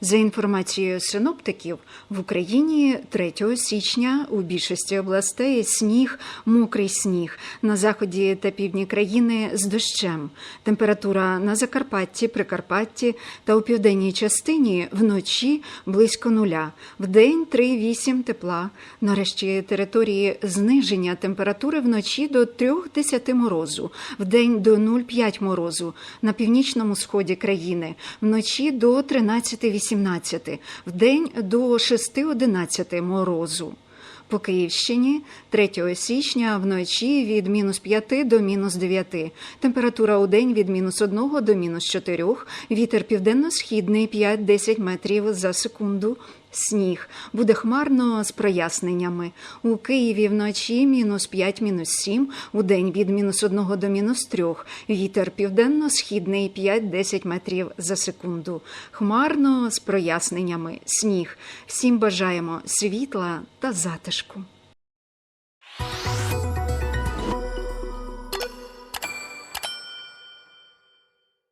За інформацією синоптиків, в Україні 3 січня у більшості областей сніг, мокрий сніг. На заході та півдні країни з дощем. Температура на Закарпатті, Прикарпатті та у південній частині вночі близько нуля. Вдень 3,8 тепла. Нарешті території зниження температури вночі до 3-10 морозу, вдень до 0,5 морозу. На північному сході країни вночі до 13-18, вдень до 6-11 морозу. По Київщині 3 січня вночі від мінус 5 до мінус 9. Температура у день від мінус 1 до мінус 4. Вітер південно-східний 5-10 метрів за секунду. Сніг буде хмарно з проясненнями. У Києві вночі мінус 5, мінус 7, у день від мінус 1 до мінус 3. Вітер південно-східний 5-10 метрів за секунду. Хмарно з проясненнями. Сніг. Всім бажаємо світла та затишку.